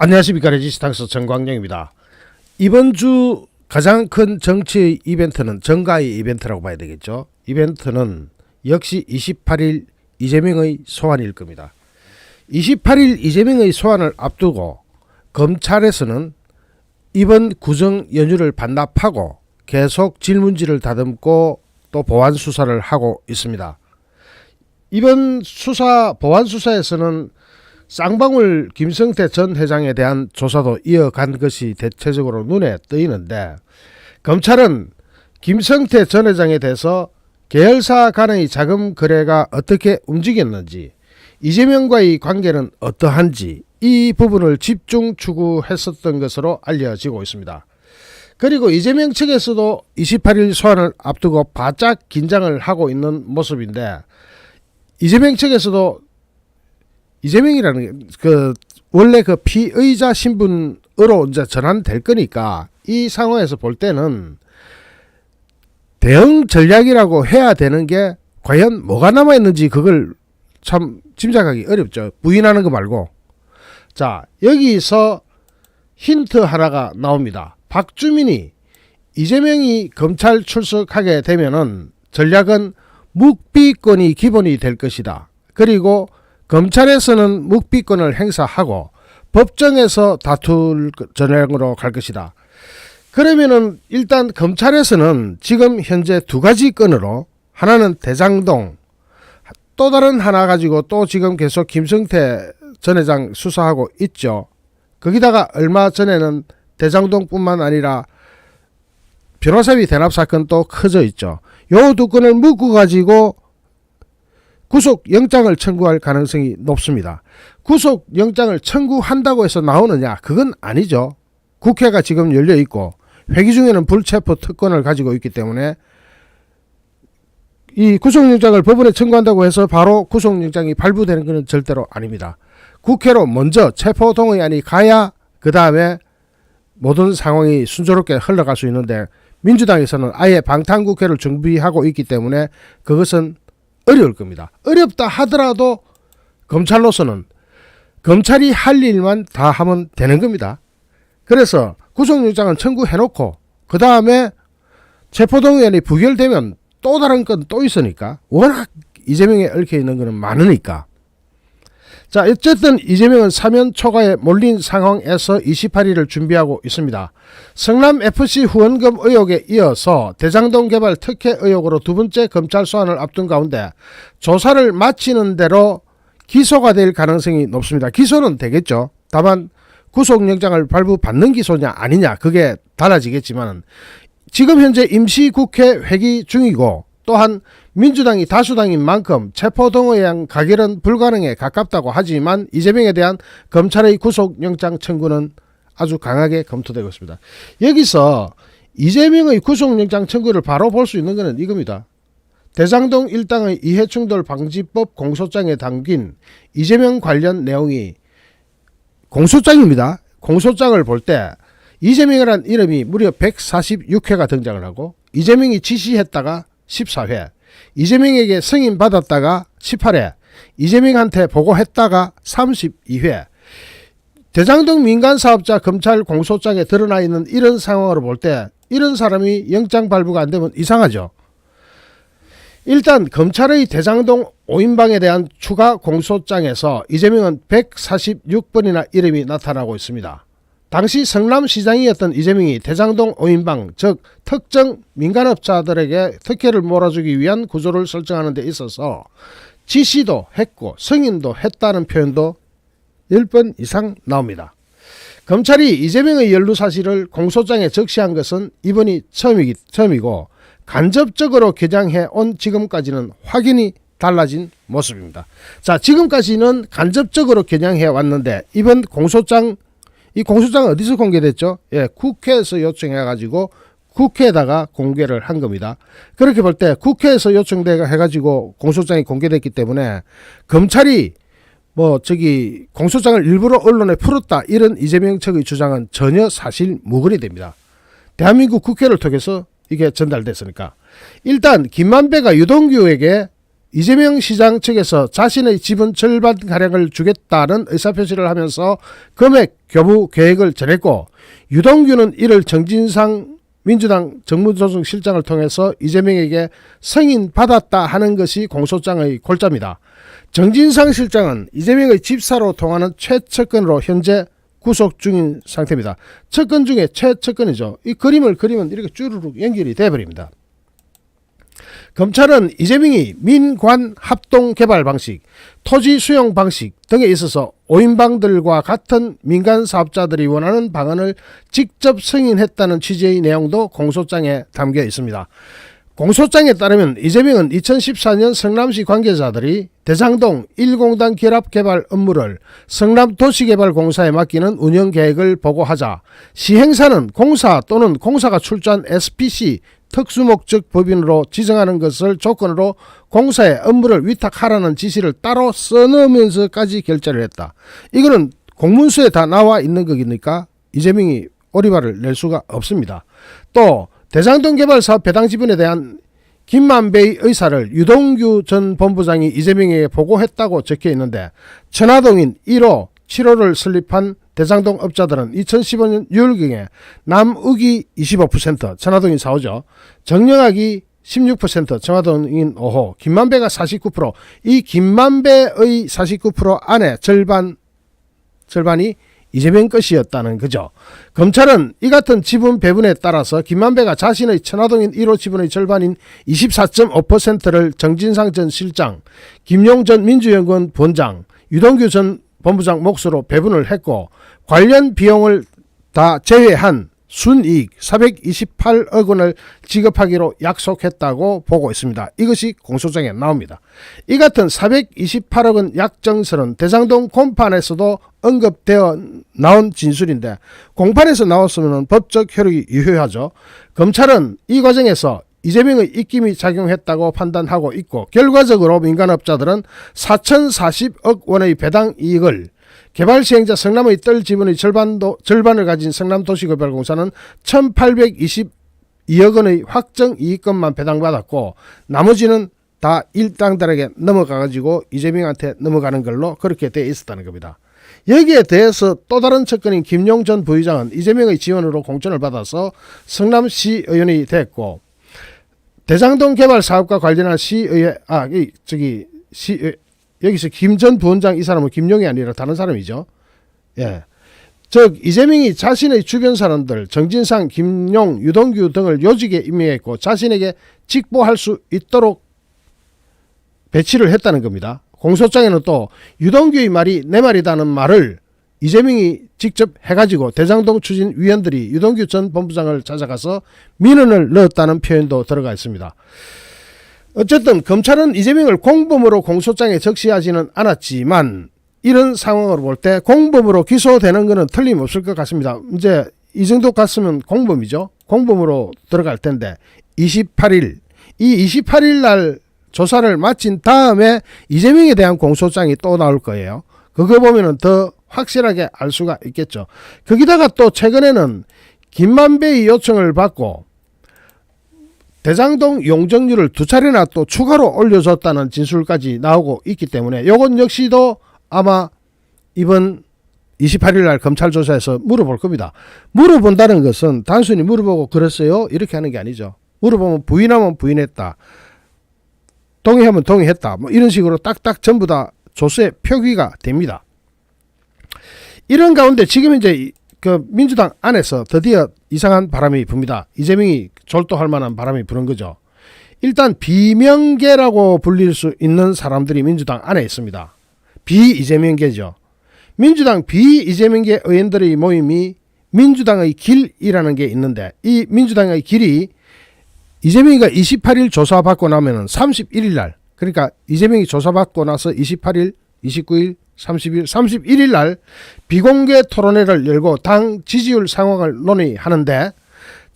안녕하십니까 레지스탕스 정광영입니다. 이번 주 가장 큰 정치 이벤트는 정가의 이벤트라고 봐야 되겠죠. 이벤트는 역시 28일 이재명의 소환일 겁니다. 28일 이재명의 소환을 앞두고 검찰에서는 이번 구정 연휴를 반납하고 계속 질문지를 다듬고 또 보완 수사를 하고 있습니다. 이번 수사 보완 수사에서는 쌍방울 김성태 전 회장에 대한 조사도 이어간 것이 대체적으로 눈에 뜨이는데 검찰은 김성태 전 회장에 대해서 계열사 간의 자금 거래가 어떻게 움직였는지 이재명과의 관계는 어떠한지 이 부분을 집중 추구했었던 것으로 알려지고 있습니다. 그리고 이재명 측에서도 28일 소환을 앞두고 바짝 긴장을 하고 있는 모습인데 이재명 측에서도 이재명이라는 게그 원래 그 피의자 신분으로 이제 전환될 거니까 이 상황에서 볼 때는 대응 전략이라고 해야 되는 게 과연 뭐가 남아 있는지 그걸 참 짐작하기 어렵죠. 부인하는 거 말고. 자, 여기서 힌트 하나가 나옵니다. 박주민이 이재명이 검찰 출석하게 되면은 전략은 묵비권이 기본이 될 것이다. 그리고 검찰에서는 묵비권을 행사하고 법정에서 다툴 전략으로 갈 것이다. 그러면은 일단 검찰에서는 지금 현재 두 가지 건으로 하나는 대장동 또 다른 하나 가지고 또 지금 계속 김성태 전 회장 수사하고 있죠. 거기다가 얼마 전에는 대장동뿐만 아니라 변호사비 대납 사건도 커져 있죠. 요 두 건을 묶어 가지고 구속 영장을 청구할 가능성이 높습니다. 구속 영장을 청구한다고 해서 나오느냐? 그건 아니죠. 국회가 지금 열려 있고 회기 중에는 불체포 특권을 가지고 있기 때문에 이 구속영장을 법원에 청구한다고 해서 바로 구속영장이 발부되는 것은 절대로 아닙니다. 국회로 먼저 체포 동의안이 가야 그 다음에 모든 상황이 순조롭게 흘러갈 수 있는데 민주당에서는 아예 방탄국회를 준비하고 있기 때문에 그것은 어려울 겁니다. 어렵다 하더라도 검찰로서는 검찰이 할 일만 다 하면 되는 겁니다. 그래서 구속영장은 청구해놓고 그 다음에 체포동의안이 부결되면 또 다른 건 또 있으니까 워낙 이재명에 얽혀 있는 거는 많으니까 자 어쨌든 이재명은 사면 초과에 몰린 상황에서 28일을 준비하고 있습니다. 성남 FC 후원금 의혹에 이어서 대장동 개발 특혜 의혹으로 두 번째 검찰 소환을 앞둔 가운데 조사를 마치는 대로 기소가 될 가능성이 높습니다. 기소는 되겠죠. 다만 구속영장을 발부받는 기소냐 아니냐 그게 달라지겠지만 지금 현재 임시국회 회기 중이고 또한 민주당이 다수당인 만큼 체포동의안 가결은 불가능에 가깝다고 하지만 이재명에 대한 검찰의 구속영장 청구는 아주 강하게 검토되고 있습니다. 여기서 이재명의 구속영장 청구를 바로 볼 수 있는 것은 이겁니다. 대장동 일당의 이해충돌 방지법 공소장에 담긴 이재명 관련 내용이 공소장입니다. 공소장을 볼 때 이재명이라는 이름이 무려 146회가 등장을 하고 이재명이 지시했다가 14회, 이재명에게 승인 받았다가 18회, 이재명한테 보고했다가 32회. 대장 동 민간 사업자 검찰 공소장에 드러나 있는 이런 상황으로 볼 때 이런 사람이 영장 발부가 안 되면 이상하죠. 일단 검찰의 대장동 5인방에 대한 추가 공소장에서 이재명은 146번이나 이름이 나타나고 있습니다. 당시 성남시장이었던 이재명이 대장동 5인방 즉 특정 민간업자들에게 특혜를 몰아주기 위한 구조를 설정하는 데 있어서 지시도 했고 승인도 했다는 표현도 10번 이상 나옵니다. 검찰이 이재명의 연루 사실을 공소장에 적시한 것은 이번이 처음이기, 처음이고 간접적으로 개장해 온 지금까지는 확연히 달라진 모습입니다. 자, 지금까지는 간접적으로 개장해 왔는데 이번 공소장 이 공소장은 어디서 공개됐죠? 예, 국회에서 요청해 가지고 국회에다가 공개를 한 겁니다. 그렇게 볼 때 국회에서 요청돼 가지고 공소장이 공개됐기 때문에 검찰이 뭐 저기 공소장을 일부러 언론에 풀었다 이런 이재명 측의 주장은 전혀 사실 무근이 됩니다. 대한민국 국회를 통해서 이게 전달됐으니까 일단 김만배가 유동규에게 이재명 시장 측에서 자신의 지분 절반 가량을 주겠다는 의사표시를 하면서 금액 교부 계획을 전했고 유동규는 이를 정진상 민주당 정무조정 실장을 통해서 이재명에게 승인 받았다 하는 것이 공소장의 골자입니다. 정진상 실장은 이재명의 집사로 통하는 최측근으로 현재 구속 중인 상태입니다. 측근 중에 최측근이죠. 이 그림을 그리면 이렇게 쭈루룩 연결이 돼버립니다. 검찰은 이재명이 민관 합동 개발 방식, 토지 수용 방식 등에 있어서 오인방들과 같은 민간 사업자들이 원하는 방안을 직접 승인했다는 취지의 내용도 공소장에 담겨 있습니다. 공소장에 따르면 이재명은 2014년 성남시 관계자들이 대장동 1공단 결합 개발 업무를 성남도시개발공사에 맡기는 운영 계획을 보고하자 시행사는 공사 또는 공사가 출자한 SPC 특수목적 법인으로 지정하는 것을 조건으로 공사에 업무를 위탁하라는 지시를 따로 써넣으면서까지 결재를 했다. 이거는 공문서에 다 나와 있는 거니까 이재명이 오리발을 낼 수가 없습니다. 또 대장동 개발 사업 배당 지분에 대한 김만배의 의사를 유동규 전 본부장이 이재명에게 보고했다고 적혀 있는데 천화동인 1호 7호를 설립한 대장동 업자들은 2015년 6월경에 남욱이 25%, 천화동인 4호죠. 정영학이 16%, 청화동인 5호, 김만배가 49%, 이 김만배의 49% 안에 절반, 절반이 이재명 것이었다는 거죠. 검찰은 이 같은 지분 배분에 따라서 김만배가 자신의 천화동인 1호 지분의 절반인 24.5%를 정진상 전 실장, 김용 전 민주연구원 본장, 유동규 전 본부장 몫으로 배분을 했고 관련 비용을 다 제외한 순이익 428억 원을 지급하기로 약속했다고 보고 있습니다. 이것이 공소장에 나옵니다. 이 같은 428억 원 약정서는 대장동 공판에서도 언급되어 나온 진술인데 공판에서 나왔으면 법적 효력이 유효하죠. 검찰은 이 과정에서 이재명의 입김이 작용했다고 판단하고 있고 결과적으로 민간업자들은 4,040억 원의 배당 이익을 개발 시행자 성남의 뜰 지분의 절반도 절반을 가진 성남도시개발공사는 1,822억 원의 확정 이익금만 배당받았고 나머지는 다 일당들에게 넘어가 가지고 이재명한테 넘어가는 걸로 그렇게 돼 있었다는 겁니다. 여기에 대해서 또 다른 측근인 김용 전 부의장은 이재명의 지원으로 공천을 받아서 성남시 의원이 됐고 대장동 개발 사업과 관련한 시의회 아 이, 저기 시 여기서 김 전 부원장 이 사람은 김용이 아니라 다른 사람이죠. 예. 즉 이재명이 자신의 주변 사람들 정진상, 김용, 유동규 등을 요직에 임명했고 자신에게 직보할 수 있도록 배치를 했다는 겁니다. 공소장에는 또 유동규의 말이 내 말이다는 말을 이재명이 직접 해가지고 대장동 추진 위원들이 유동규 전 본부장을 찾아가서 민원을 넣었다는 표현도 들어가 있습니다. 어쨌든 검찰은 이재명을 공범으로 공소장에 적시하지는 않았지만 이런 상황을 볼때 공범으로 기소되는 것은 틀림없을 것 같습니다. 이제 이 정도 갔으면 공범이죠. 공범으로 들어갈 텐데 28일 이 28일 날 조사를 마친 다음에 이재명에 대한 공소장이 또 나올 거예요. 그거 보면은 더 확실하게 알 수가 있겠죠. 거기다가 또 최근에는 김만배의 요청을 받고 대장동 용적률을 두 차례나 또 추가로 올려줬다는 진술까지 나오고 있기 때문에 요건 역시도 아마 이번 28일 날 검찰 조사에서 물어볼 겁니다. 물어본다는 것은 단순히 물어보고 그랬어요 이렇게 하는 게 아니죠. 물어보면 부인하면 부인했다. 동의하면 동의했다. 뭐 이런 식으로 딱딱 전부 다 조서에 표기가 됩니다. 이런 가운데 지금 이제 그 민주당 안에서 드디어 이상한 바람이 붑니다. 이재명이 졸도할 만한 바람이 부는 거죠. 일단 비명계라고 불릴 수 있는 사람들이 민주당 안에 있습니다. 비이재명계죠. 민주당 비이재명계 의원들의 모임이 민주당의 길이라는 게 있는데 이 민주당의 길이 이재명이가 28일 조사받고 나면은 31일 날 그러니까 이재명이 조사받고 나서 28일, 29일, 30일, 31일 날 비공개 토론회를 열고 당 지지율 상황을 논의하는데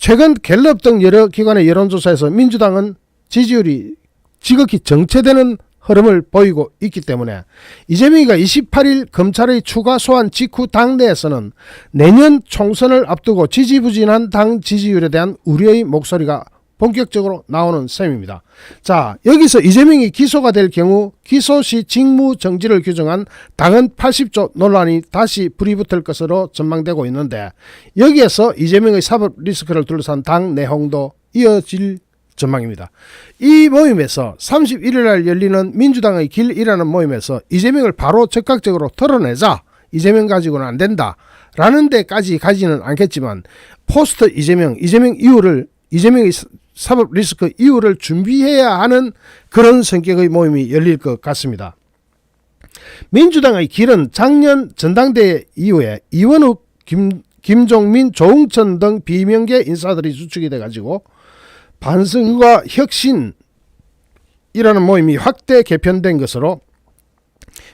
최근 갤럽 등 여러 기관의 여론조사에서 민주당은 지지율이 지극히 정체되는 흐름을 보이고 있기 때문에 이재명이가 28일 검찰의 추가 소환 직후 당내에서는 내년 총선을 앞두고 지지부진한 당 지지율에 대한 우려의 목소리가 본격적으로 나오는 셈입니다. 자, 여기서 이재명이 기소가 될 경우 기소 시 직무 정지를 규정한 당헌 80조 논란이 다시 불이 붙을 것으로 전망되고 있는데 여기에서 이재명의 사법 리스크를 둘러싼 당 내홍도 이어질 전망입니다. 이 모임에서 31일 날 열리는 민주당의 길이라는 모임에서 이재명을 바로 적극적으로 털어내자. 이재명 가지고는 안 된다. 라는 데까지 가지는 않겠지만 포스트 이재명, 이재명 이후를 이재명의 사- 사법 리스크 이후를 준비해야 하는 그런 성격의 모임이 열릴 것 같습니다. 민주당의 길은 작년 전당대회 이후에 이원욱, 김, 김종민, 조웅천 등 비명계 인사들이 주축이 돼가지고 반성과 혁신이라는 모임이 확대 개편된 것으로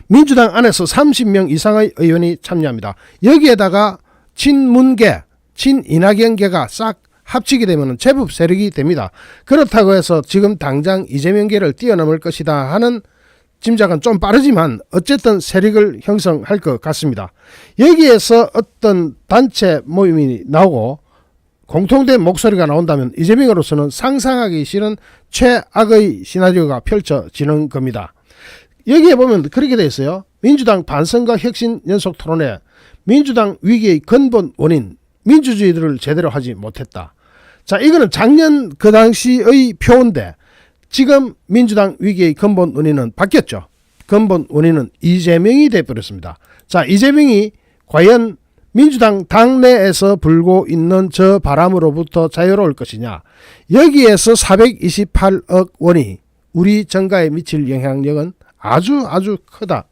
민주당 안에서 30명 이상의 의원이 참여합니다. 여기에다가 친문계, 친이낙연계가 싹 합치게 되면 제법 세력이 됩니다. 그렇다고 해서 지금 당장 이재명계를 뛰어넘을 것이다 하는 짐작은 좀 빠르지만 어쨌든 세력을 형성할 것 같습니다. 여기에서 어떤 단체 모임이 나오고 공통된 목소리가 나온다면 이재명으로서는 상상하기 싫은 최악의 시나리오가 펼쳐지는 겁니다. 여기에 보면 그렇게 돼 있어요. 민주당 반성과 혁신 연속 토론회 민주당 위기의 근본 원인 민주주의를 제대로 하지 못했다. 자 이거는 작년 그 당시의 표인데 지금 민주당 위기의 근본 원인은 바뀌었죠. 근본 원인은 이재명이 돼버렸습니다. 자 이재명이 과연 민주당 당내에서 불고 있는 저 바람으로부터 자유로울 것이냐 여기에서 428억 원이 우리 정가에 미칠 영향력은 아주 아주 크다.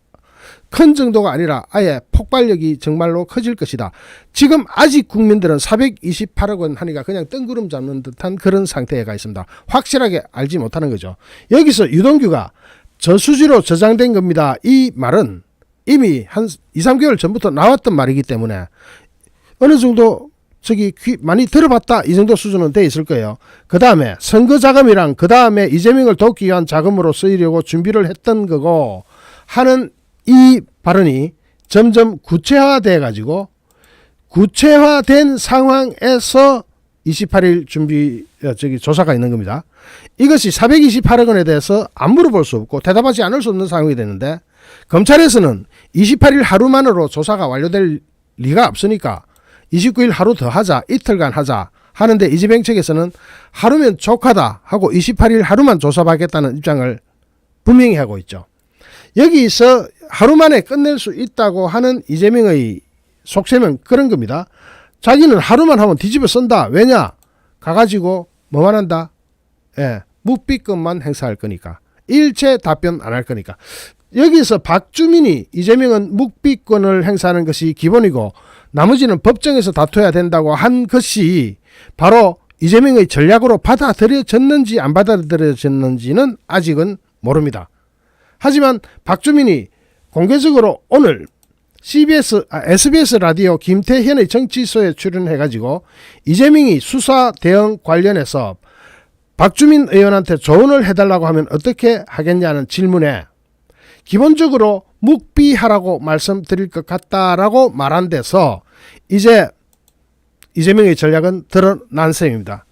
큰 정도가 아니라 아예 폭발력이 정말로 커질 것이다. 지금 아직 국민들은 428억 원 하니까 그냥 뜬구름 잡는 듯한 그런 상태에 가 있습니다. 확실하게 알지 못하는 거죠. 여기서 유동규가 저수지로 저장된 겁니다. 이 말은 이미 한 2, 3개월 전부터 나왔던 말이기 때문에 어느 정도 저기 귀 많이 들어봤다 이 정도 수준은 돼 있을 거예요. 그 다음에 선거 자금이랑 그 다음에 이재명을 돕기 위한 자금으로 쓰이려고 준비를 했던 거고 하는 이 발언이 점점 구체화돼 가지고 구체화된 상황에서 28일 준비 어, 저기 조사가 있는 겁니다. 이것이 428억 원에 대해서 안 물어볼 수 없고 대답하지 않을 수 없는 상황이 되는데 검찰에서는 28일 하루만으로 조사가 완료될 리가 없으니까 29일 하루 더 하자 이틀간 하자 하는데 이재명 측에서는 하루면 족하다 하고 28일 하루만 조사받겠다는 입장을 분명히 하고 있죠. 여기서 하루 만에 끝낼 수 있다고 하는 이재명의 속셈은 그런 겁니다. 자기는 하루만 하면 뒤집어 쓴다. 왜냐? 가가지고 뭐만 한다? 예, 묵비권만 행사할 거니까. 일체 답변 안 할 거니까. 여기서 박주민이 이재명은 묵비권을 행사하는 것이 기본이고 나머지는 법정에서 다투어야 된다고 한 것이 바로 이재명의 전략으로 받아들여졌는지 안 받아들여졌는지는 아직은 모릅니다. 하지만 박주민이 공개적으로 오늘 CBS, 아, SBS 라디오 김태현의 정치소에 출연해가지고 이재명이 수사 대응 관련해서 박주민 의원한테 조언을 해달라고 하면 어떻게 하겠냐는 질문에 기본적으로 묵비하라고 말씀드릴 것 같다라고 말한 데서 이제 이재명의 전략은 드러난 셈입니다.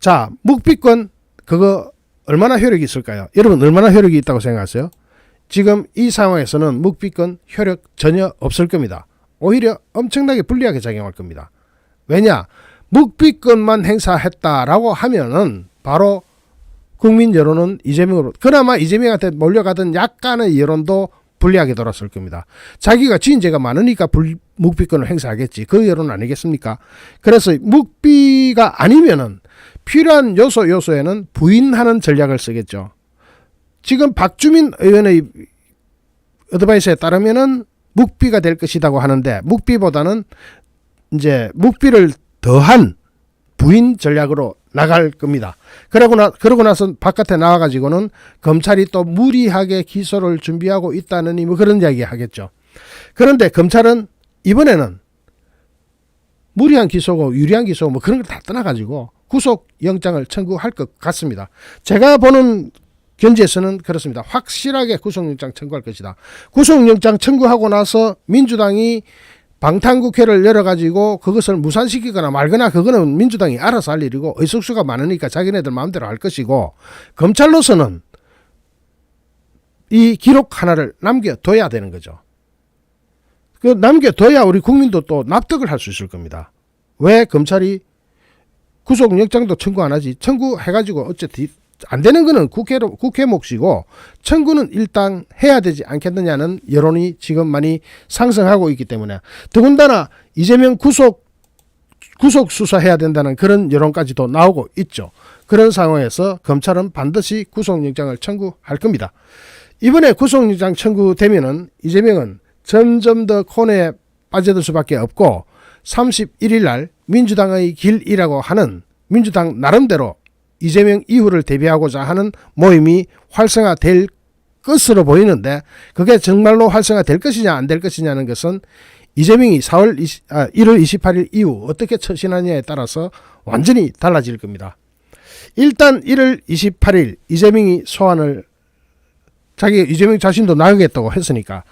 자, 묵비권 그거 얼마나 효력이 있을까요? 여러분 얼마나 효력이 있다고 생각하세요? 지금 이 상황에서는 묵비권 효력 전혀 없을 겁니다. 오히려 엄청나게 불리하게 작용할 겁니다. 왜냐? 묵비권만 행사했다라고 하면은 바로 국민 여론은 이재명으로 그나마 이재명한테 몰려가던 약간의 여론도 불리하게 돌았을 겁니다. 자기가 지은 죄가 많으니까 불, 묵비권을 행사하겠지. 그 여론 아니겠습니까? 그래서 묵비가 아니면은 필요한 요소 요소에는 부인하는 전략을 쓰겠죠. 지금 박주민 의원의 어드바이스에 따르면은 묵비가 될 것이라고 하는데 묵비보다는 이제 묵비를 더한 부인 전략으로 나갈 겁니다. 그러고 나 그러고 나서 바깥에 나와 가지고는 검찰이 또 무리하게 기소를 준비하고 있다느니 뭐 그런 이야기 하겠죠. 그런데 검찰은 이번에는 무리한 기소고 유리한 기소 뭐 그런 걸 다 떠나 가지고 구속 영장을 청구할 것 같습니다. 제가 보는 견지에서는 그렇습니다. 확실하게 구속영장 청구할 것이다. 구속영장 청구하고 나서 민주당이 방탄국회를 열어가지고 그것을 무산시키거나 말거나 그거는 민주당이 알아서 할 일이고 의석수가 많으니까 자기네들 마음대로 할 것이고 검찰로서는 이 기록 하나를 남겨둬야 되는 거죠. 그 남겨둬야 우리 국민도 또 납득을 할 수 있을 겁니다. 왜 검찰이 구속영장도 청구 안 하지? 청구해가지고 어쨌든 안 되는 거는 국회로 국회 몫이고 청구는 일단 해야 되지 않겠느냐는 여론이 지금 많이 상승하고 있기 때문에 더군다나 이재명 구속 구속 수사해야 된다는 그런 여론까지도 나오고 있죠. 그런 상황에서 검찰은 반드시 구속영장을 청구할 겁니다. 이번에 구속영장 청구되면은 이재명은 점점 더 코너에 빠져들 수밖에 없고 31일 날 민주당의 길이라고 하는 민주당 나름대로 이재명 이후를 대비하고자 하는 모임이 활성화될 것으로 보이는데 그게 정말로 활성화될 것이냐 안 될 것이냐는 것은 이재명이 4월 20, 아, 1월 28일 이후 어떻게 처신하냐에 따라서 완전히 달라질 겁니다. 일단 1월 28일 이재명이 소환을 자기 이재명 자신도 나가겠다고 했으니까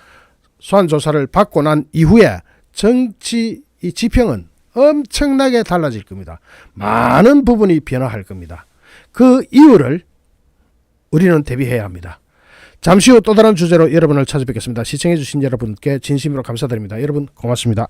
소환 조사를 받고 난 이후에 정치 이 지평은 엄청나게 달라질 겁니다. 많은 부분이 변화할 겁니다. 그 이유를 우리는 대비해야 합니다. 잠시 후 또 다른 주제로 여러분을 찾아뵙겠습니다. 시청해주신 여러분께 진심으로 감사드립니다. 여러분 고맙습니다.